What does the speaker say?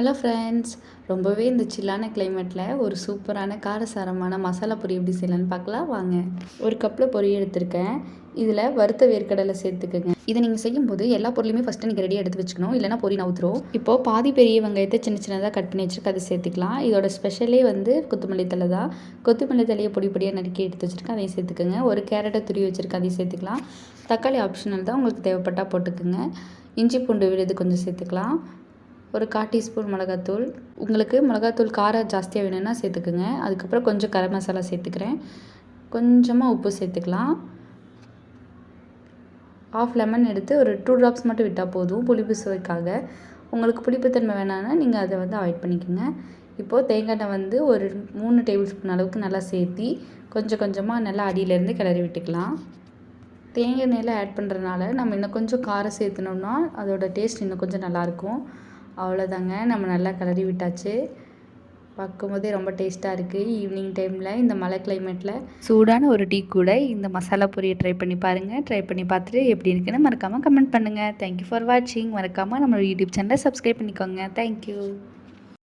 Hello friends ரொம்பவே இந்த சில்லான கிளைமேட்டில் ஒரு சூப்பரான காரசாரமான மசாலா பொரி எப்படி செய்யலான்னு பார்க்கலாம். வாங்க. ஒரு கப்பில் பொரி எடுத்திருக்கேன். இதில் வறுத்த வேர்க்கடலை சேர்த்துக்குங்க. இதை நீங்கள் செய்யும்போது எல்லா பொருளையுமே ஃபஸ்ட்டு நீங்கள் ரெடியாக எடுத்து வச்சுக்கணும். இல்லைனா பொரி நவுத்துரும் இப்போது பாதி பெரிய வெங்காயத்தை சின்ன சின்னதாக கட் பண்ணி வச்சுருக்கு அதை சேர்த்துக்கலாம். இதோட ஸ்பெஷலே வந்து கொத்தமல்லி தலை தான். கொத்தமல்லி தலையை பொடி பொடியாக நறுக்கி எடுத்து வச்சுருக்கேன். அதையும் சேர்த்துக்குங்க. ஒரு கேரட்டை துரி வச்சுருக்கேன். அதையும் சேர்த்துக்கலாம். தக்காளி ஆப்ஷனல் தான். உங்களுக்கு தேவைப்பட்டால் போட்டுக்குங்க. இஞ்சி பூண்டு விழுது கொஞ்சம் சேர்த்துக்கலாம். ஒரு கால் டீஸ்பூன் மிளகாத்தூள். உங்களுக்கு மிளகாத்தூள் காரம் ஜாஸ்தியாக வேணும்னா சேர்த்துக்குங்க. அதுக்கப்புறம் கொஞ்சம் கரம் மசாலா சேர்த்துக்கிறேன். கொஞ்சமாக உப்பு சேர்த்துக்கலாம். ஆஃப் லெமன் எடுத்து ஒரு டூ ட்ராப்ஸ் மட்டும் விட்டால் போதும் புளிப்பு சுவைக்காக. உங்களுக்கு புளிப்புத்தன்மை வேணான்னா நீங்கள் அதை வந்து அவாய்ட் பண்ணிக்கோங்க. இப்போது தேங்காய் எண்ணெய் வந்து ஒரு மூணு டேபிள் ஸ்பூன் அளவுக்கு நல்லா சேர்த்தி கொஞ்சம் கொஞ்சமாக நல்லா அடியிலேருந்து கிளறி விட்டுக்கலாம். தேங்காய் எண்ணெயில் ஆட் பண்ணுறதுனால நம்ம இன்னும் கொஞ்சம் காரம் சேர்த்துனோம்னா அதோட டேஸ்ட் இன்னும் கொஞ்சம் நல்லாயிருக்கும் அவ்வளோதாங்க. நம்ம நல்லா கிளறி விட்டாச்சு. பார்க்கும்போதே ரொம்ப டேஸ்ட்டாக இருக்குது ஈவினிங் டைமில் இந்த மழை கிளைமேட்டில் சூடான ஒரு டீ கூட இந்த மசாலா பொரியை ட்ரை பண்ணி பாருங்கள் ட்ரை பண்ணி பார்த்துட்டு எப்படி இருக்குன்னு மறக்காமல் கமெண்ட் பண்ணுங்கள் தேங்க்யூ ஃபார் வாட்சிங் மறக்காமல் நம்மளோட யூடியூப் சேனலை சப்ஸ்கிரைப் பண்ணிக்கோங்க. தேங்க்யூ